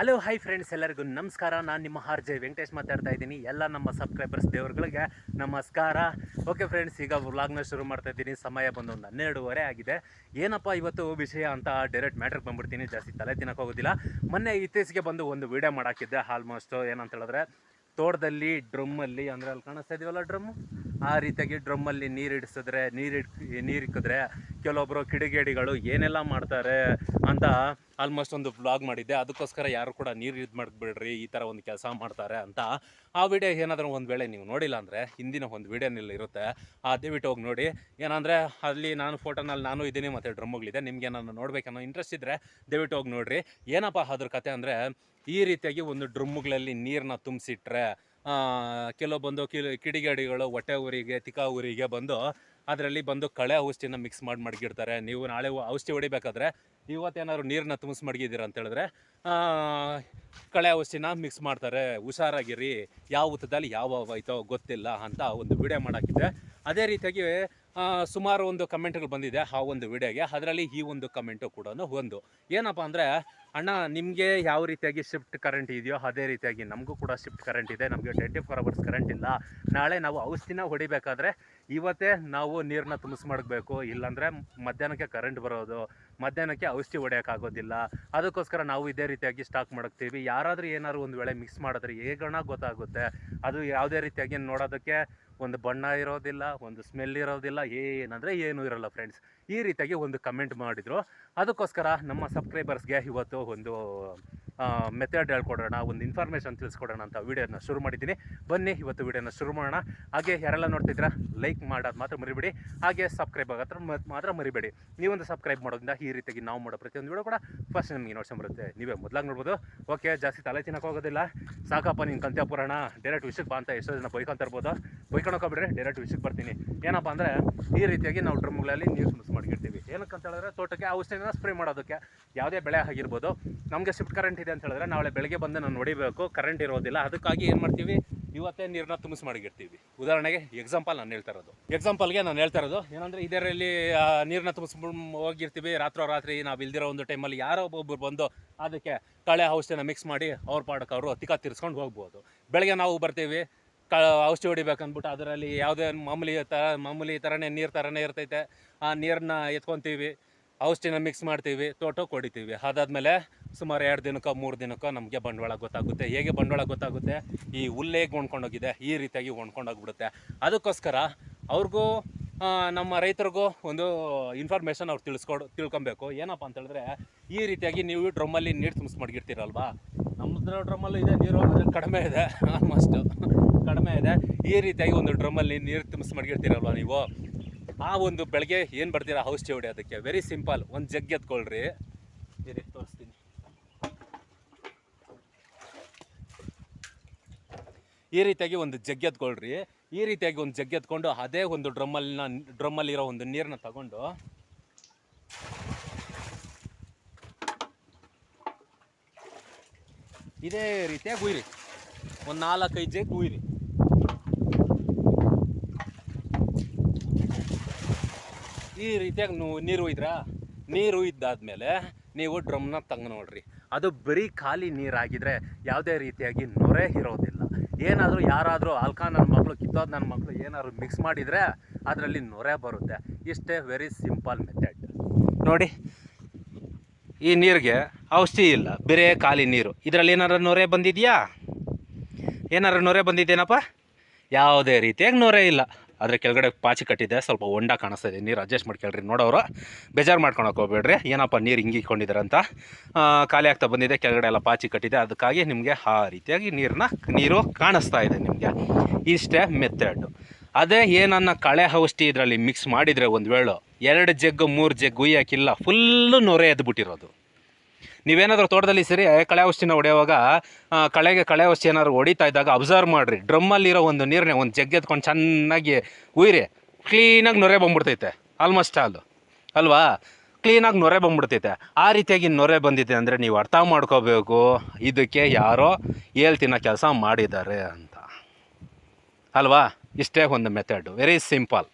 Hello hi friends ಎಲ್ಲರಿಗೂ ನಮಸ್ಕಾರ. ನಾನು ನಿಮ್ಮ ಆರ್ ಜೆ ವೆಂಕಟೇಶ್ ಮಾತಾಡ್ತಾ ಇದ್ದೀನಿ. ಎಲ್ಲ ನಮ್ಮ ಸಬ್ಸ್ಕ್ರೈಬರ್ಸ್ ದೇವರುಗಳಿಗೆ ನಮಸ್ಕಾರ. ಓಕೆ ಫ್ರೆಂಡ್ಸ್ ಈಗ ವ್ಲಾಗ್ನ ಶುರು ಮಾಡ್ತಾ ಇದ್ದೀನಿ. ಸಮಯ ಬಂದು ಒಂದು ಹನ್ನೆರಡುವರೆ ಆಗಿದೆ. ಏನಪ್ಪ ಇವತ್ತು ವಿಷಯ ಅಂತ ಡೈರೆಕ್ಟ್ ಮ್ಯಾಟ್ರಿಗೆ ಬಂದ್ಬಿಡ್ತೀನಿ. ಜಾಸ್ತಿ ತಲೆ ತಿನ್ನಕ್ಕೆ ಹೋಗೋದಿಲ್ಲ ಮೊನ್ನೆ ಇತ್ತೀಚೆಗೆ ಬಂದು ಒಂದು ವಿಡಿಯೋ ಮಾಡಾಕಿದ್ದೆ ಆಲ್ಮೋಸ್ಟ್ ಏನಂತ ಹೇಳಿದ್ರೆ, ತೋಟದಲ್ಲಿ ಡ್ರಮ್ಮಲ್ಲಿ ಅಂದರೆ ಅಲ್ಲಿ ಕಾಣಿಸ್ತಾ ಇದೀವಲ್ಲ ಡ್ರಮ್ಮು ಆ ರೀತಿಯಾಗಿ ಡ್ರಮ್ಮಲ್ಲಿ ನೀರು ಹಿಡಿಸಿದ್ರೆ ನೀರು ಇಡ್ ನೀರು ಇಕ್ಕಿದ್ರೆ ಕೆಲವೊಬ್ಬರು ಕಿಡಿಗೇಡಿಗಳು ಏನೆಲ್ಲ ಮಾಡ್ತಾರೆ ಅಂತ ಆಲ್ಮೋಸ್ಟ್ ಒಂದು ಬ್ಲಾಗ್ ಮಾಡಿದ್ದೆ. ಅದಕ್ಕೋಸ್ಕರ ಯಾರು ಕೂಡ ನೀರು ಇದು ಮಾಡಿಬಿಡ್ರಿ, ಈ ಥರ ಒಂದು ಕೆಲಸ ಮಾಡ್ತಾರೆ ಅಂತ ಆ ವಿಡಿಯೋ ಏನಾದರೂ ಒಂದು ವೇಳೆ ನೀವು ನೋಡಿಲ್ಲ ಅಂದರೆ, ಹಿಂದಿನ ಒಂದು ವಿಡಿಯೋನಲ್ಲಿ ಇರುತ್ತೆ. ಆ ದಯವಿಟ್ಟು ಹೋಗಿ ನೋಡಿ. ಏನಂದರೆ, ಅಲ್ಲಿ ನಾನು ಫೋಟೋನಲ್ಲಿ ನಾನು ಇದ್ದೀನಿ, ಮತ್ತು ಡ್ರಮ್ಗಳಿದೆ ನಿಮಗೆ ನಾನು ನೋಡಬೇಕನ್ನೋ ಇಂಟ್ರೆಸ್ಟ್ ಇದ್ದರೆ ದಯವಿಟ್ಟು ಹೋಗಿ ನೋಡಿರಿ. ಏನಪ್ಪ ಅದ್ರ ಕತೆ ಅಂದರೆ, ಈ ರೀತಿಯಾಗಿ ಒಂದು ಡ್ರಮ್ಮುಗಳಲ್ಲಿ ನೀರನ್ನ ತುಂಬಿಸಿಟ್ರೆ ಕೆಲವೊಬ್ಬಂದು ಕಿಲ್, ಕಿಡಿಗೇಡಿಗಳು ಹೊಟ್ಟೆ ಊರಿಗೆ ತಿಕಾ ಊರಿಗೆ ಬಂದು ಅದರಲ್ಲಿ ಬಂದು ಕಳೆ ಔಷಧಿನ ಮಿಕ್ಸ್ ಮಾಡಿ ಮಡಗಿಡ್ತಾರೆ. ನೀವು ನಾಳೆ ಔಷಧಿ ಹೊಡಿಬೇಕಾದ್ರೆ ಇವತ್ತೇನಾದ್ರು ನೀರನ್ನ ತುಂಬಿಸಿ ಮಡಗಿದ್ದೀರ ಅಂತ ಹೇಳಿದ್ರೆ ಕಳೆ ಔಷಧಿನ ಮಿಕ್ಸ್ ಮಾಡ್ತಾರೆ. ಹುಷಾರಾಗಿರಿ. ಯಾವ ಹುತ್ತದಲ್ಲಿ ಯಾವ ಆಯ್ತೋ ಗೊತ್ತಿಲ್ಲ ಅಂತ ಒಂದು ವಿಡಿಯೋ ಮಾಡಾಕಿದ್ದೆ. ಅದೇ ರೀತಿಯಾಗಿ ಸುಮಾರು ಒಂದು ಕಮೆಂಟ್ಗಳು ಬಂದಿದೆ ಆ ಒಂದು ವಿಡಿಯೋಗೆ ಅದರಲ್ಲಿ ಈ ಒಂದು ಕಮೆಂಟು ಕೂಡ ಒಂದು. ಏನಪ್ಪ ಅಂದರೆ ಅಣ್ಣ, ನಿಮಗೆ ಯಾವ ರೀತಿಯಾಗಿ ಶಿಫ್ಟ್ ಕರೆಂಟ್ ಇದೆಯೋ ಅದೇ ರೀತಿಯಾಗಿ ನಮಗೂ ಕೂಡ ಶಿಫ್ಟ್ ಕರೆಂಟ್ ಇದೆ. ನಮಗೆ ಟ್ವೆಂಟಿ ಫೋರ್ ಅವರ್ಸ್ ಕರೆಂಟ್ ಇಲ್ಲ. ನಾಳೆ ನಾವು ಔಷಧಿನ ಹೊಡಿಬೇಕಾದ್ರೆ ಇವತ್ತೇ ನಾವು ನೀರನ್ನ ತುಂಬಿಸಿ ಮಾಡಬೇಕು ಇಲ್ಲಾಂದರೆ ಮಧ್ಯಾಹ್ನಕ್ಕೆ ಕರೆಂಟ್ ಬರೋದು. ಮಧ್ಯಾಹ್ನಕ್ಕೆ ಔಷಧಿ ಹೊಡೆಯೋಕ್ಕಾಗೋದಿಲ್ಲ. ಅದಕ್ಕೋಸ್ಕರ ನಾವು ಇದೇ ರೀತಿಯಾಗಿ ಸ್ಟಾಕ್ ಮಾಡಕ್ತೀವಿ ಯಾರಾದರೂ ಏನಾದ್ರು ಒಂದು ವೇಳೆ ಮಿಕ್ಸ್ ಮಾಡಿದ್ರೆ ಹೇಗಣ ಗೊತ್ತಾಗುತ್ತೆ. ಅದು ಯಾವುದೇ ರೀತಿಯಾಗಿ ನೋಡೋದಕ್ಕೆ ಒಂದು ಬಣ್ಣ ಇರೋದಿಲ್ಲ, ಒಂದು ಸ್ಮೆಲ್ ಇರೋದಿಲ್ಲ, ಏನಂದರೆ ಏನೂ ಇರೋಲ್ಲ ಫ್ರೆಂಡ್ಸ್ ಈ ರೀತಿಯಾಗಿ ಒಂದು ಕಮೆಂಟ್ ಮಾಡಿದರು. ಅದಕ್ಕೋಸ್ಕರ ನಮ್ಮ ಸಬ್ಸ್ಕ್ರೈಬರ್ಸ್ಗೆ ಇವತ್ತು ಒಂದು ಮೆಥಡ್ ಹೇಳ್ಕೊಡೋಣ, ಒಂದು ಇನ್ಫಾರ್ಮೇಷನ್ ತಿಳಿಸ್ಕೊಡೋಣ ಅಂತ ವೀಡಿಯೋನ ಶುರು ಮಾಡಿದ್ದೀನಿ. ಬನ್ನಿ, ಇವತ್ತು ವೀಡಿಯೋನ ಶುರು ಮಾಡೋಣ. ಹಾಗೆ ಯಾರೆಲ್ಲ ನೋಡ್ತಿದ್ದೀರಾ ಲೈಕ್ ಮಾಡೋದು ಮಾತ್ರ ಮರಿಬೇಡಿ. ಹಾಗೆ ಸಬ್ಸ್ಕ್ರೈಬ್ ಆಗತ್ರ ಮಾತ್ರ ಮರಿಬೇಡಿ. ನೀವೊಂದು ಸಬ್ಸ್ಕ್ರೈಬ್ ಮಾಡೋದ್ರಿಂದ ಈ ರೀತಿಯಾಗಿ ನಾವು ಮಾಡೋ ಪ್ರತಿಯೊಂದು ವಿಡಿಯೋ ಕೂಡ ಫಸ್ಟ್ ನಿಮಗೆ ನೋಡ್ಸೋ ಬರುತ್ತೆ. ನೀವೇ ಮೊದಲಾಗಿ ನೋಡ್ಬೋದು. ಓಕೆ ಜಾಸ್ತಿ ತಲೆ ತಿನ್ನಕ್ಕೆ ಹೋಗೋದಿಲ್ಲ. ಸಾಕಪ್ಪ ನೀನು ಕಂತೆ ಪುರಾಣ. ಡೈರೆಕ್ಟ್ ವಿಷಯಕ್ಕೆ ಬಾ ಅಂತ ಎಷ್ಟೋ ಜನ ಬೈಕೊಂತ ಇರ್ಬೋದು. ಬೈಕೊಂಡೋಗ್ಬಿಡ್ರಿ ಡೈರೆಕ್ಟ್ ವಿಷಯಕ್ಕೆ ಬರ್ತೀನಿ. ಏನಪ್ಪ ಅಂದರೆ, ಈ ರೀತಿಯಾಗಿ ನಾವು ಡ್ರಮ್ಗಳಲ್ಲಿ ನೀರು ಮಿಸ್ ಮಾಡ್ಕಿರ್ತೀವಿ ಏನಕ್ಕೆ ಅಂತ ಹೇಳಿದ್ರೆ, ತೋಟಕ್ಕೆ ಔಷಧಿನ ಸ್ಪ್ರೇ ಮಾಡೋದಕ್ಕೆ. ಯಾವುದೇ ಬೆಳೆ ಆಗಿರ್ಬೋದು, ನಮಗೆ ಶಿಫ್ಟ್ ಕರೆಂಟ್ ಇದೆ ಅಂತ ಹೇಳಿದ್ರೆ, ನಾಳೆ ಬೆಳಗ್ಗೆ ಬಂದು ನಾನು ನೋಡಿಬೇಕು ಕರೆಂಟ್ ಇರೋದಿಲ್ಲ. ಅದಕ್ಕಾಗಿ ಏನು ಮಾಡ್ತೀವಿ, ಇವತ್ತೇ ನೀರನ್ನ ತುಂಬಿಸಿ ಮಾಡಿರ್ತೀವಿ ಉದಾಹರಣೆಗೆ ಎಕ್ಸಾಂಪಲ್ ನಾನು ಹೇಳ್ತಾ ಇರೋದು. ಎಕ್ಸಾಂಪಲ್ಗೆ ನಾನು ಹೇಳ್ತಾ ಇರೋದು, ಏನಂದರೆ, ಇದರಲ್ಲಿ ನೀರನ್ನ ತುಂಬಿಸ್ಬಿಟ್ಟು ಹೋಗಿರ್ತೀವಿ ರಾತ್ರೋ ರಾತ್ರಿ ನಾವು ಇಲ್ದಿರೋ ಒಂದು ಟೈಮಲ್ಲಿ ಯಾರೋ ಒಬ್ಬೊಬ್ಬರು ಬಂದು ಅದಕ್ಕೆ ಕಳೆ ಔಷಧಿನ ಮಿಕ್ಸ್ ಮಾಡಿ ಅವ್ರ ಪಾಡಕ್ಕೆ ಅವರು ತಿಕ್ಕ ತಿರ್ಸ್ಕೊಂಡು ಹೋಗ್ಬೋದು. ಬೆಳಗ್ಗೆ ನಾವು ಬರ್ತೀವಿ ಕ ಔಷಧಿ ಹೊಡಿಬೇಕಂದ್ಬಿಟ್ಟು ಅದರಲ್ಲಿ ಯಾವುದೇ ಮಾಮೂಲಿ ಥರ ಮಾಮೂಲಿ ಥರನೇ ನೀರು ಥರನೇ ಇರ್ತೈತೆ. ಆ ನೀರನ್ನ ಎತ್ಕೊತೀವಿ, ಔಷಧಿನ ಮಿಕ್ಸ್ ಮಾಡ್ತೀವಿ ತೋಟಕ್ಕೆ ಹೊಡಿತೀವಿ ಅದಾದಮೇಲೆ ಸುಮಾರು ಎರಡು ದಿನಕ್ಕೋ, ಮೂರು ದಿನಕ್ಕೋ ನಮಗೆ ಬಂಡವಾಳ ಗೊತ್ತಾಗುತ್ತೆ. ಹೇಗೆ ಬಂಡವಾಳ ಗೊತ್ತಾಗುತ್ತೆ? ಈ ಹುಲ್ಲೇಗೆ ಹೇಗೆ ಹೊಣ್ಕೊಂಡೋಗಿದೆ ಈ ರೀತಿಯಾಗಿ ಹೊಣ್ಕೊಂಡೋಗ್ಬಿಡುತ್ತೆ ಅದಕ್ಕೋಸ್ಕರ ಅವ್ರಿಗೂ ನಮ್ಮ ರೈತರಿಗೂ ಒಂದು ಇನ್ಫಾರ್ಮೇಷನ್ ಅವ್ರು ತಿಳಿಸ್ಕೊಡು, ತಿಳ್ಕೊಬೇಕು. ಏನಪ್ಪ ಅಂತ ಹೇಳಿದ್ರೆ ಈ ರೀತಿಯಾಗಿ ನೀವು ಡ್ರಮ್ಮಲ್ಲಿ ನೀರು ತುಂಬಿಸಿ ಮಡಗಿರ್ತೀರಲ್ವಾ? ನಮ್ಮದ್ರ ಡ್ರಮ್ಮಲ್ಲಿ ಇದೆ, ನೀರು ಕಡಿಮೆ ಇದೆ ಆಲ್ಮೋಸ್ಟ್ ಈ ರೀತಿಯಾಗಿ ಒಂದು ಡ್ರಮ್ಮಲ್ಲಿ ನೀರು ತುಂಬಿಸಿ ಮಡಗಿರ್ತೀರಲ್ವ ನೀವು? ಆ ಒಂದು ಬೆಳಗ್ಗೆ ಏನು ಬರ್ತೀರಾ ಔಷಧಿ ಅದಕ್ಕೆ? ವೆರಿ ಸಿಂಪಲ್ ಒಂದು ಜಗ್ ಎತ್ಕೊಳ್ರಿ. ತೋರಿಸ್ತೀನಿ. ಈ ರೀತಿಯಾಗಿ ಒಂದು ಜಗ್ ಎತ್ಕೊಳ್ರಿ. ಈ ರೀತಿಯಾಗಿ ಒಂದು ಜಗ್ ಎತ್ಕೊಂಡು ಅದೇ ಒಂದು ಡ್ರಮ್ಮಲ್ಲಿನ, ಡ್ರಮ್ಮಲ್ಲಿರೋ ಒಂದು ನೀರನ್ನ ತಗೊಂಡು ಇದೇ ರೀತಿಯಾಗಿ ಹುಯ್ರಿ ಒಂದು ನಾಲ್ಕೈದು ಜಗ್ ಉಯ್ರಿ. ಈ ರೀತಿಯಾಗಿ ನೀರು ಒಯ್ದ್ರಾ? ನೀರು ಇದ್ದಾದ್ಮೇಲೆ ನೀವು ಡ್ರಮ್ನ ತಂಗ ನೋಡ್ರಿ. ಅದು ಬರೀ ಖಾಲಿ ನೀರಾಗಿದ್ರೆ ಯಾವುದೇ ರೀತಿಯಾಗಿ ನೊರೆ ಇರೋದಿಲ್ಲ. ಏನಾದರೂ ಯಾರಾದರೂ ಅಲ್ಕಾ ನನ್ನ ಮಕ್ಕಳು ಕಿತ್ತೋದು ನನ್ನ ಮಕ್ಕಳು ಏನಾದರೂ ಮಿಕ್ಸ್ ಮಾಡಿದರೆ ಅದರಲ್ಲಿ ನೊರೆ ಬರುತ್ತೆ. ಇಷ್ಟೇ ವೆರಿ ಸಿಂಪಲ್ ಮೆಥಡ್. ನೋಡಿ, ಈ ನೀರಿಗೆ ಔಷಧಿ ಇಲ್ಲ, ಬರೇ ಖಾಲಿ ನೀರು. ಇದರಲ್ಲಿ ಏನಾರು ನೊರೆ ಬಂದಿದೆಯಾ? ಏನಾರು ನೊರೆ ಬಂದಿದ್ದೇನಪ್ಪ? ಯಾವುದೇ ರೀತಿಯಾಗಿ ನೊರೆ ಇಲ್ಲ. ಅದ್ರ ಕೆಳಗಡೆ ಪಾಚಿ ಕಟ್ಟಿದೆ, ಸ್ವಲ್ಪ ಹೊಂಡ ಕಾಣಿಸ್ತಾ ಇದೆ. ನೀರು ಅಡ್ಜಸ್ಟ್ ಮಾಡ್ಕೊಳ್ರಿ ನೋಡೋರು ಬೇಜಾರು ಮಾಡ್ಕೊಳಕ್ಕೆ ಹೋಗ್ಬೇಡ್ರಿ. ಏನಪ್ಪ ನೀರು ಹಿಂಗೆ ಇಟ್ಕೊಂಡಿದ್ದಾರೆ ಅಂತ. ಖಾಲಿ ಆಗ್ತಾ ಬಂದಿದೆ, ಕೆಳಗಡೆ ಎಲ್ಲ ಪಾಚಿ ಕಟ್ಟಿದೆ. ಅದಕ್ಕಾಗಿ ನಿಮಗೆ ಆ ರೀತಿಯಾಗಿ ನೀರನ್ನ ನೀರು ಕಾಣಿಸ್ತಾ ಇದೆ ನಿಮಗೆ. ಇಷ್ಟೇ ಮೆಥಡ್ ಅದೇ ಏನನ್ನ ಕಳೆ ಔಷಧಿ ಇದರಲ್ಲಿ ಮಿಕ್ಸ್ ಮಾಡಿದರೆ ಒಂದು ವೇಳೆ, ಎರಡು ಜಗ್ಗು, ಮೂರು ಜಗ್ಗು ಉಯ್ಯಾಕಿಲ್ಲ ಫುಲ್ಲು ನೊರೆ ಎದ್ಬಿಟ್ಟಿರೋದು. ನೀವೇನಾದರೂ ತೋಟದಲ್ಲಿ ಸರಿ ಕಳೆ ಔಷಧಿನ ಹೊಡೆಯುವಾಗ ಕಳೆಗೆ ಕಳೆ ಔಷಧಿ ಏನಾದ್ರು ಹೊಡಿತಾ ಇದ್ದಾಗ ಅಬ್ಸರ್ವ್ ಮಾಡಿರಿ. ಡ್ರಮ್ಮಲ್ಲಿರೋ ಒಂದು ನೀರನ್ನೇ ಒಂದು ಜಗ್ ಎತ್ಕೊಂಡು ಚೆನ್ನಾಗಿ ಉಯ್ರಿ. ಕ್ಲೀನಾಗಿ ನೊರೆ ಬಂದ್ಬಿಡ್ತೈತೆ. Almost all. ಅಲ್ವಾ? ಕ್ಲೀನಾಗಿ ನೊರೆ ಬಂದ್ಬಿಡ್ತೈತೆ. ಆ ರೀತಿಯಾಗಿ ನೊರೆ ಬಂದಿದೆ ಅಂದರೆ ನೀವು ಅರ್ಥ ಮಾಡ್ಕೋಬೇಕು. ಇದಕ್ಕೆ ಯಾರೋ ಹೇಳ್ತಿನ ಕೆಲಸ ಮಾಡಿದ್ದಾರೆ ಅಂತ. ಅಲ್ವಾ? ಇಷ್ಟೇ ಒಂದು ಮೆಥಡು ವೆರಿ ಸಿಂಪಲ್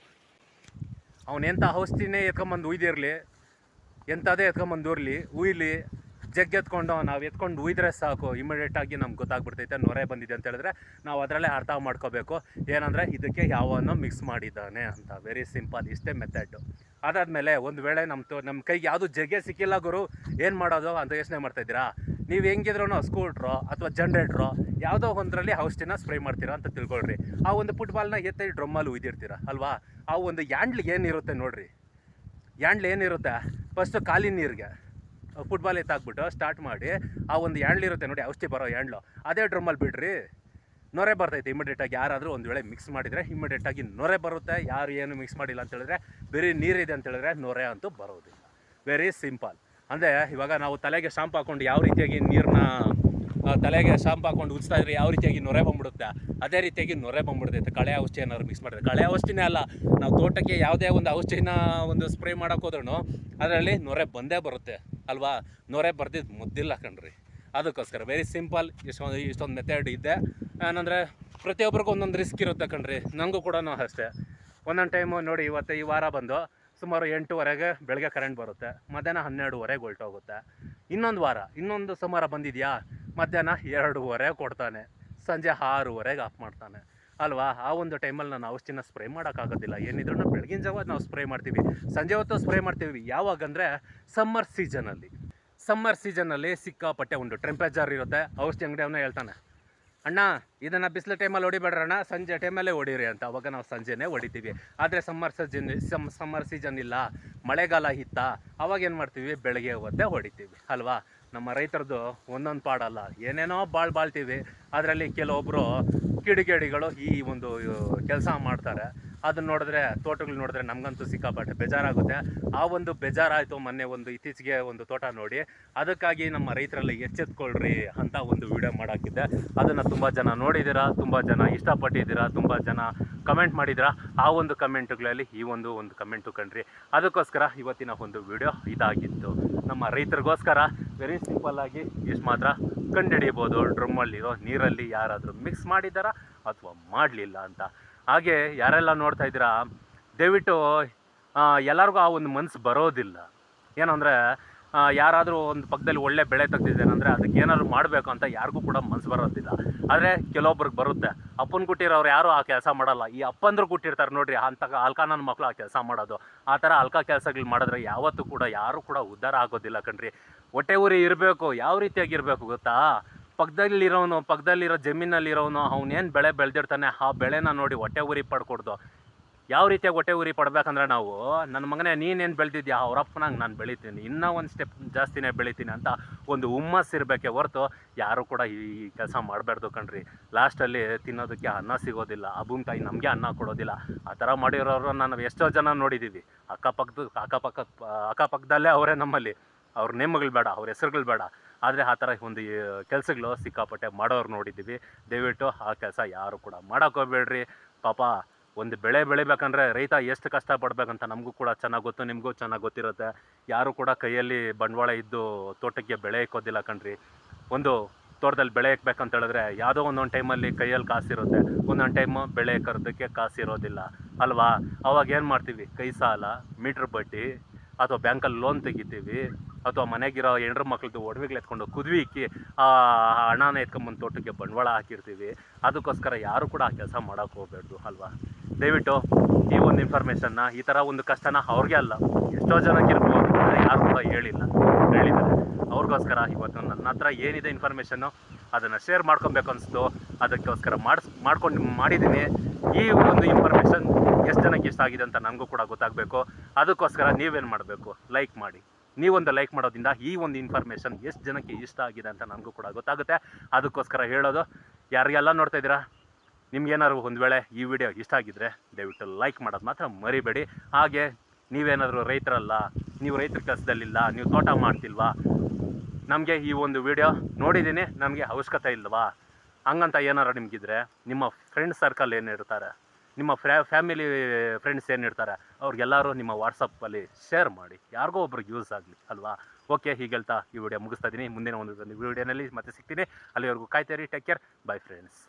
ಅವನೆಂಥ ಔಷಧಿನೇ ಎತ್ಕೊಂಬಂದು ಉಯ್ದಿರಲಿ ಎಂಥದೇ ಎತ್ಕೊಂಬಂದು ಉರ್ಲಿ, ಉಯ್ಲಿ ಜಗ್ ಎತ್ಕೊಂಡು, ನಾವು ಎತ್ಕೊಂಡು ಉಯ್ದ್ರೆ ಸಾಕು. ಇಮಿಡಿಯೇಟ್ ಆಗಿ ನಮ್ಗೆ ಗೊತ್ತಾಗ್ಬಿಡ್ತೈತೆ, ನೊರೆ ಬಂದಿದೆ ಅಂತ ಹೇಳಿದ್ರೆ ನಾವು ಅದರಲ್ಲೇ ಅರ್ಥ ಮಾಡ್ಕೋಬೇಕು. ಏನಂದರೆ ಇದಕ್ಕೆ ಯಾವನೋ ಮಿಕ್ಸ್ ಮಾಡಿದ್ದಾನೆ ಅಂತ. ವೆರಿ ಸಿಂಪಲ್ ಇಷ್ಟೇ ಮೆಥಡ್ ಅದಾದಮೇಲೆ ಒಂದು ವೇಳೆ ನಮ್ಮ ತೋ ನಮ್ಮ ಕೈಗೆ ಯಾವುದು ಜಗ್ಗೆ ಸಿಕ್ಕಿಲ್ಲ ಗುರು, ಏನು ಮಾಡೋದು ಅಂತ ಯೋಚನೆ ಮಾಡ್ತಾಯಿದ್ದೀರಾ ನೀವು ಹೆಂಗಿದ್ರು ಸ್ಕೂಟ್ರೋ ಅಥವಾ ಜನ್ರೇಟ್ರೋ ಯಾವುದೋ ಒಂದರಲ್ಲಿ ಔಷಧಿನ ಸ್ಪ್ರೇ ಮಾಡ್ತೀರಾ ಅಂತ ತಿಳ್ಕೊಳ್ರಿ. ಆ ಒಂದು ಫುಟ್ಬಾಲ್ನ ಎತ್ತಿ ಡ್ರಮ್ಮಲ್ಲಿ ಉಯ್ದಿರ್ತೀರ ಅಲ್ವಾ? ಆ ಒಂದು ಯಾಂಡ್ಲ್ ಏನಿರುತ್ತೆ ನೋಡ್ರಿ. ಯಾಂಡ್ಲ್ ಏನಿರುತ್ತೆ? ಫಸ್ಟು ಖಾಲಿ ನೀರಿಗೆ. ಫುಟ್ಬಾಲ್ ಎತ್ತಾಕ್ಬಿಟ್ಟು ಸ್ಟಾರ್ಟ್ ಮಾಡಿ, ಆ ಒಂದು ಇರುತ್ತೆ ನೋಡಿ, ಔಷಧಿ ಬರೋ ಯಾಂಡ್ಲು ಅದೇ ಡ್ರಮ್ಮಲ್ಲಿ ಬಿಡ್ರಿ, ನೊರೆ ಬರ್ತೈತೆ ಇಮಿಡಿಯೇಟಾಗಿ ಯಾರಾದರೂ ಒಂದು ವೇಳೆ ಮಿಕ್ಸ್ ಮಾಡಿದರೆ ಇಮಿಡಿಯೇಟಾಗಿ ನೊರೆ ಬರುತ್ತೆ. ಯಾರು ಏನು ಮಿಕ್ಸ್ ಮಾಡಿಲ್ಲ ಅಂತ ಹೇಳಿದ್ರೆ, ಬರೀ ನೀರಿದೆ ಅಂತ ಹೇಳಿದ್ರೆ ನೊರೆ ಅಂತೂ ಬರೋದಿಲ್ಲ. ವೆರಿ ಸಿಂಪಲ್ ಅಂದರೆ ಇವಾಗ ನಾವು ತಲೆಗೆ ಶಾಂಪು ಹಾಕೊಂಡು ಯಾವ ರೀತಿಯಾಗಿ ನೀರನ್ನ ತಲೆಗೆ ಶಾಂಪು ಹಾಕೊಂಡು ಉಜ್ತಾ ಇದ್ರೆ ಯಾವ ರೀತಿಯಾಗಿ ನೊರೆ ಬಂದ್ಬಿಡುತ್ತೆ? ಅದೇ ರೀತಿಯಾಗಿ ನೊರೆ ಬಂದ್ಬಿಡ್ತೈತೆ. ಕಳೆ ಔಷಧಿ ಏನಾದ್ರು ಮಿಕ್ಸ್ ಮಾಡಿದ್ರೆ. ಕಳೆ ಔಷಧಿನೇ ಅಲ್ಲ, ನಾವು ತೋಟಕ್ಕೆ ಯಾವುದೇ ಒಂದು ಔಷಧಿನ ಒಂದು ಸ್ಪ್ರೇ ಮಾಡೋಕೆ ಹೋದ್ರೂ ಅದರಲ್ಲಿ ನೊರೆ ಬಂದೇ ಬರುತ್ತೆ. ಅಲ್ವಾ? ನೋರೆ ಬರ್ತಿದ್ದು ಮುದ್ದಿಲ್ಲ ಕಣ್ರಿ. ಅದಕ್ಕೋಸ್ಕರ ವೆರಿ ಸಿಂಪಲ್ ಇಷ್ಟೊಂದು ಇಷ್ಟೊಂದು ಮೆಥಡ್ ಇದೆ. ಏನಂದರೆ ಪ್ರತಿಯೊಬ್ಬರಿಗೂ ಒಂದೊಂದು ರಿಸ್ಕ್ ಇರುತ್ತೆ ಕಣ್ರಿ. ನನಗೂ ಕೂಡ ಅಷ್ಟೇ. ಒಂದೊಂದು ಟೈಮು ನೋಡಿ ಇವತ್ತು ಈ ವಾರ ಬಂದು ಸುಮಾರು ಎಂಟುವರೆಗೆ ಬೆಳಗ್ಗೆ ಕರೆಂಟ್ ಬರುತ್ತೆ. ಮಧ್ಯಾಹ್ನ ಹನ್ನೆರಡುವರೆಗೆ ಹೊಲ್ಟೋಗುತ್ತೆ ಇನ್ನೊಂದು ವಾರ, ಇನ್ನೊಂದು ಸುಮಾರ ಬಂದಿದೆಯಾ? ಮಧ್ಯಾಹ್ನ ಎರಡೂವರೆಗೆ ಕೊಡ್ತಾನೆ. ಸಂಜೆ ಆರೂವರೆಗೆ ಆಫ್ ಮಾಡ್ತಾನೆ. ಅಲ್ವಾ? ಆ ಒಂದು ಟೈಮಲ್ಲಿ ನಾನು ಔಷಧಿನ ಸ್ಪ್ರೇ ಮಾಡೋಕ್ಕಾಗೋದಿಲ್ಲ. ಏನಿದ್ರು ಬೆಳಗಿನ ಜಾವ ನಾವು ಸ್ಪ್ರೇ ಮಾಡ್ತೀವಿ. ಸಂಜೆ ಹೊತ್ತು ಸ್ಪ್ರೇ ಮಾಡ್ತೀವಿ. ಯಾವಾಗಂದರೆ ಸಮ್ಮರ್ ಸೀಸನಲ್ಲಿ ಸಮ್ಮರ್ ಸೀಸನಲ್ಲಿ ಸಿಕ್ಕಾಪಟ್ಟೆ ಉಂಟು. ಟೆಂಪ್ರೇಚರ್ ಇರುತ್ತೆ. ಔಷಧಿ ಅಂಗಡಿ ಹೇಳ್ತಾನೆ. ಅಣ್ಣ, ಇದನ್ನು ಬಿಸಿಲು ಟೈಮಲ್ಲಿ ಹೊಡಿಬೇಡ್ರಣ್ಣ ಸಂಜೆ ಟೈಮಲ್ಲೇ ಹೊಡೀರಿ ಅಂತ. ಅವಾಗ ನಾವು ಸಂಜೆನೇ ಹೊಡಿತೀವಿ. ಆದರೆ summer season sum summer season ಇಲ್ಲ. ಮಳೆಗಾಲ ಇತ್ತ? ಅವಾಗ ಏನು ಮಾಡ್ತೀವಿ? ಬೆಳಗ್ಗೆ ಹೊತ್ತೇ ಹೊಡಿತೀವಿ. ಅಲ್ವಾ? ನಮ್ಮ ರೈತರದ್ದು ಒಂದೊಂದು ಪಾಡಲ್ಲ. ಏನೇನೋ ಬಾಳ್ ಬಾಳ್ತೀವಿ. ಅದರಲ್ಲಿ ಕೆಲವೊಬ್ಬರು ಕಿಡಿಗೇಡಿಗಳು ಈ ಒಂದು ಕೆಲಸ ಮಾಡ್ತಾರೆ. ಅದನ್ನ ನೋಡಿದ್ರೆ, ತೋಟಗಳು ನೋಡಿದ್ರೆ ನಮಗಂತೂ ಸಿಕ್ಕಾಪಟ್ಟೆ ಬೇಜಾರಾಗುತ್ತೆ. ಆ ಒಂದು ಬೇಜಾರಾಯಿತು ಮೊನ್ನೆ ಒಂದು ಇತ್ತೀಚೆಗೆ ಒಂದು ತೋಟ ನೋಡಿ. ಅದಕ್ಕಾಗಿ ನಮ್ಮ ರೈತರಲ್ಲಿ ಎಚ್ಚೆತ್ಕೊಳ್ರಿ ಅಂತ ಒಂದು ವಿಡಿಯೋ ಮಾಡಾಕಿದ್ದೆ. ಅದನ್ನು ತುಂಬ ಜನ ನೋಡಿದ್ದೀರಾ ತುಂಬ ಜನ ಇಷ್ಟಪಟ್ಟಿದ್ದೀರಾ, ತುಂಬ ಜನ ಕಮೆಂಟ್ ಮಾಡಿದ್ದೀರಾ ಆ ಒಂದು ಕಮೆಂಟ್ಗಳಲ್ಲಿ ಈ ಒಂದು ಒಂದು ಕಮೆಂಟು ಕಂಡ್ರಿ. ಅದಕ್ಕೋಸ್ಕರ ಇವತ್ತಿನ ಒಂದು ವಿಡಿಯೋ ಇದಾಗಿತ್ತು. ನಮ್ಮ ರೈತರಿಗೋಸ್ಕರ ವೆರಿ ಸಿಂಪಲ್ ಆಗಿ ಇಷ್ಟು ಮಾತ್ರ ಕಂಡುಹಿಡಿಯಬೋದು ಡ್ರಮ್ಮಲ್ಲಿರೋ ನೀರಲ್ಲಿ ಯಾರಾದರೂ ಮಿಕ್ಸ್ ಮಾಡಿದ್ದಾರಾ ಅಥವಾ ಮಾಡಲಿಲ್ಲ ಅಂತ. ಹಾಗೆ ಯಾರೆಲ್ಲ ನೋಡ್ತಾ ಇದ್ದೀರಾ, ದಯವಿಟ್ಟು ಎಲ್ಲರಿಗೂ ಆ ಒಂದು ಮನಸ್ಸು ಬರೋದಿಲ್ಲ. ಏನಂದರೆ ಯಾರಾದರೂ ಒಂದು ಪಕ್ಕದಲ್ಲಿ ಒಳ್ಳೆ ಬೆಳೆ ತೆಗ್ದಿದ್ದೇನೆಂದರೆ ಅದಕ್ಕೆ ಏನಾದರೂ ಮಾಡಬೇಕು ಅಂತ ಯಾರಿಗೂ ಕೂಡ ಮನಸ್ಸು ಬರೋದಿಲ್ಲ. ಆದರೆ ಕೆಲವೊಬ್ರಿಗೆ ಬರುತ್ತೆ. ಅಪ್ಪನ ಕೊಟ್ಟಿರೋರು ಯಾರೂ ಆ ಕೆಲಸ ಮಾಡಲ್ಲ. ಈ ಅಪ್ಪಂದ್ರು ಕೊಟ್ಟಿರ್ತಾರೆ ನೋಡಿರಿ, ಅಂತ ಅಲ್ಕಾನನ ಮಕ್ಕಳು ಆ ಕೆಲಸ ಮಾಡೋದು. ಆ ಥರ ಅಲ್ಕ ಕೆಲಸಗಳು ಮಾಡಿದ್ರೆ ಯಾವತ್ತೂ ಕೂಡ ಯಾರೂ ಕೂಡ ಉದ್ಧಾರ ಆಗೋದಿಲ್ಲ ಕಣ್ರಿ. ಹೊಟ್ಟೆ ಊರಿ ಇರಬೇಕು, ಯಾವ ರೀತಿಯಾಗಿರಬೇಕು ಗೊತ್ತಾ? ಪಕ್ಕದಲ್ಲಿರೋನು ಪಕ್ಕದಲ್ಲಿರೋ ಜಮೀನಲ್ಲಿರೋನು ಅವನೇನು ಬೆಳೆ ಬೆಳೆದಿರ್ತಾನೆ, ಆ ಬೆಳೆನ ನೋಡಿ ಹೊಟ್ಟೆ ಉರಿ ಪಡ್ಕೊಡ್ದು. ಯಾವ ರೀತಿಯಾಗಿ ಹೊಟ್ಟೆ ಉರಿ ಪಡ್ಬೇಕಂದ್ರೆ ನಾವು ನನ್ನ ಮಗನೇ, ನೀನೇನು ಬೆಳೆದಿದ್ಯಾ? ಅವರಪ್ಪನಾಗ ನಾನು ಬೆಳಿತೀನಿ. ಇನ್ನೂ ಒಂದು ಸ್ಟೆಪ್ ಜಾಸ್ತಿನೇ ಬೆಳಿತೀನಿ ಅಂತ ಒಂದು ಹುಮ್ಮಸ್ ಇರಬೇಕೆ ಹೊರತು ಯಾರು ಕೂಡ ಈ ಕೆಲಸ ಮಾಡಬಾರ್ದು ಕಣ್ರಿ. ಲಾಸ್ಟಲ್ಲಿ ತಿನ್ನೋದಕ್ಕೆ ಅನ್ನ ಸಿಗೋದಿಲ್ಲ. ಆ ಭೂಮಿ ತಾಯಿ ನಮಗೆ ಅನ್ನ ಕೊಡೋದಿಲ್ಲ. ಆ ಥರ ಮಾಡಿರೋರು ನಾನು ಎಷ್ಟೋ ಜನ ನೋಡಿದ್ದೀವಿ ಅಕ್ಕಪಕ್ಕದ ಅಕ್ಕಪಕ್ಕ, ಅಕ್ಕಪಕ್ಕದಲ್ಲೇ ಅವರೇ ನಮ್ಮಲ್ಲಿ. ಅವ್ರ ನೇಮಗಳು ಬೇಡ, ಅವ್ರ ಹೆಸರುಗಳು ಬೇಡ. ಆದರೆ ಆ ಥರ ಒಂದು ಕೆಲಸಗಳು ಸಿಕ್ಕಾಪಟ್ಟೆ ಮಾಡೋರು ನೋಡಿದ್ದೀವಿ. ದಯವಿಟ್ಟು ಆ ಕೆಲಸ ಯಾರು ಕೂಡ ಮಾಡೋಕ್ಕೋಗ್ಬೇಡ್ರಿ ಪಾಪ ಒಂದು ಬೆಳೆ ಬೆಳಿಬೇಕಂದ್ರೆ ರೈತ ಎಷ್ಟು ಕಷ್ಟಪಡ್ಬೇಕಂತ ನಮಗೂ ಕೂಡ ಚೆನ್ನಾಗಿ ಗೊತ್ತು, ನಿಮಗೂ ಚೆನ್ನಾಗಿ ಗೊತ್ತಿರುತ್ತೆ. ಯಾರು ಕೂಡ ಕೈಯಲ್ಲಿ ಬಂಡವಾಳ ಇದ್ದು ತೋಟಕ್ಕೆ ಬೆಳೆ ಇಕ್ಕೋದಿಲ್ಲ ಕಣ್ರಿ. ಒಂದು ತೋಟದಲ್ಲಿ ಬೆಳೆ ಇಕ್ಬೇಕಂತ ಹೇಳಿದ್ರೆ ಯಾವುದೋ ಒಂದೊಂದು ಟೈಮಲ್ಲಿ ಕೈಯಲ್ಲಿ ಕಾಸಿರುತ್ತೆ ಒಂದೊಂದು ಟೈಮು ಬೆಳೆ ಕರೋದಕ್ಕೆ ಕಾಸಿರೋದಿಲ್ಲ ಅಲ್ವಾ? ಅವಾಗ ಏನು ಮಾಡ್ತೀವಿ? ಕೈ ಸಾಲ, ಮೀಟ್ರ್ ಬಡ್ಡಿ ಅಥವಾ ಬ್ಯಾಂಕಲ್ಲಿ ಲೋನ್ ತೆಗಿತೀವಿ ಅಥವಾ ಮನೆಗಿರೋ ಹೆಣ್ರ ಮಕ್ಳದ್ದು ಒಡವೆಗಳು ಎತ್ಕೊಂಡು ಕುದ್ವಿ ಇಕ್ಕಿ ಆ ಹಣನ ಎತ್ಕೊಂಬಂದು ತೋಟಕ್ಕೆ ಬಂಡವಾಳ ಹಾಕಿರ್ತೀವಿ. ಅದಕ್ಕೋಸ್ಕರ ಯಾರು ಕೂಡ ಆ ಕೆಲಸ ಮಾಡೋಕೆ ಹೋಗ್ಬೇಡ್ದು, ಅಲ್ವಾ? ದಯವಿಟ್ಟು ಈ ಒಂದು ಇನ್ಫಾರ್ಮೇಷನ್ನ ಈ ಥರ ಒಂದು ಕಷ್ಟನ ಅವ್ರಿಗೆ ಅಲ್ಲ, ಎಷ್ಟೋ ಜನಕ್ಕೆ ಇರ್ಬೋದು ಆದರೆ ಯಾರು ಕೂಡ ಹೇಳಿಲ್ಲ, ಹೇಳಿದ್ದಾರೆ. ಅವ್ರಿಗೋಸ್ಕರ ಇವತ್ತು ನನ್ನ ಹತ್ರ ಏನಿದೆ ಇನ್ಫಾರ್ಮೇಷನ್ನು ಅದನ್ನು ಶೇರ್ ಮಾಡ್ಕೊಬೇಕು ಅನಿಸ್ತು ಅದಕ್ಕೋಸ್ಕರ ಮಾಡಿಸ್, ಮಾಡ್ಕೊಂಡು ಮಾಡಿದ್ದೀನಿ ಈ ಒಂದು ಇನ್ಫಾರ್ಮೇಷನ್ ಎಷ್ಟು ಜನಕ್ಕೆ ಇಷ್ಟ ಆಗಿದೆ ಅಂತ ನನಗೂ ಕೂಡ ಗೊತ್ತಾಗಬೇಕು. ಅದಕ್ಕೋಸ್ಕರ ನೀವೇನು ಮಾಡಬೇಕು? ಲೈಕ್ ಮಾಡಿ. ನೀವೊಂದು ಲೈಕ್ ಮಾಡೋದ್ರಿಂದ ಈ ಒಂದು ಇನ್ಫಾರ್ಮೇಷನ್ ಎಷ್ಟು ಜನಕ್ಕೆ ಇಷ್ಟ ಆಗಿದೆ ಅಂತ ನನಗೂ ಕೂಡ ಗೊತ್ತಾಗುತ್ತೆ. ಅದಕ್ಕೋಸ್ಕರ ಹೇಳೋದು, ಯಾರಿಗೆಲ್ಲ ನೋಡ್ತಾ ಇದ್ದೀರಾ? ನಿಮ್ಗೇನಾದ್ರು ಒಂದು ವೇಳೆ ಈ ವಿಡಿಯೋ ಇಷ್ಟ ಆಗಿದ್ದರೆ ದಯವಿಟ್ಟು ಲೈಕ್ ಮಾಡೋದು ಮಾತ್ರ ಮರಿಬೇಡಿ. ಹಾಗೆ ನೀವೇನಾದರೂ ರೈತರಲ್ಲ, ನೀವು ರೈತರ ಕೆಲಸದಲ್ಲಿಲ್ಲ, ನೀವು ತೋಟ ಮಾಡ್ತಿಲ್ವಾ ನಮಗೆ ಈ ಒಂದು ವಿಡಿಯೋ ನೋಡಿದ್ದೀನಿ ನಮಗೆ ಅವಶ್ಯಕತೆ ಇಲ್ವಾ? ಹಂಗಂತ ಏನಾರು ನಿಮಗಿದ್ರೆ, ನಿಮ್ಮ ಫ್ರೆಂಡ್ ಸರ್ಕಲ್ ಏನಿರ್ತಾರೆ ನಿಮ್ಮ ಫ್ಯಾ ಫ್ಯಾಮಿಲಿ ಫ್ರೆಂಡ್ಸ್ ಏನಿರ್ತಾರೆ ಅವ್ರಿಗೆಲ್ಲರೂ ನಿಮ್ಮ ವಾಟ್ಸಪ್ಪಲ್ಲಿ ಶೇರ್ ಮಾಡಿ. ಯಾರಿಗೋ ಒಬ್ರಿಗೆ ಯೂಸ್ ಆಗಲಿ, ಅಲ್ವಾ? ಓಕೆ ಹೀಗೆಲ್ತಾ ಈ ವಿಡಿಯೋ ಮುಗಿಸ್ತಾ ಇದ್ದೀನಿ ಮುಂದಿನ ಒಂದು ವಿಡಿಯೋನಲ್ಲಿ ಮತ್ತೆ ಸಿಗ್ತೀನಿ. ಅಲ್ಲಿವರೆಗೂ ಕಾಯ್ತೀರಿ ಟೇಕ್ ಕೇರ್ ಬೈ ಫ್ರೆಂಡ್ಸ್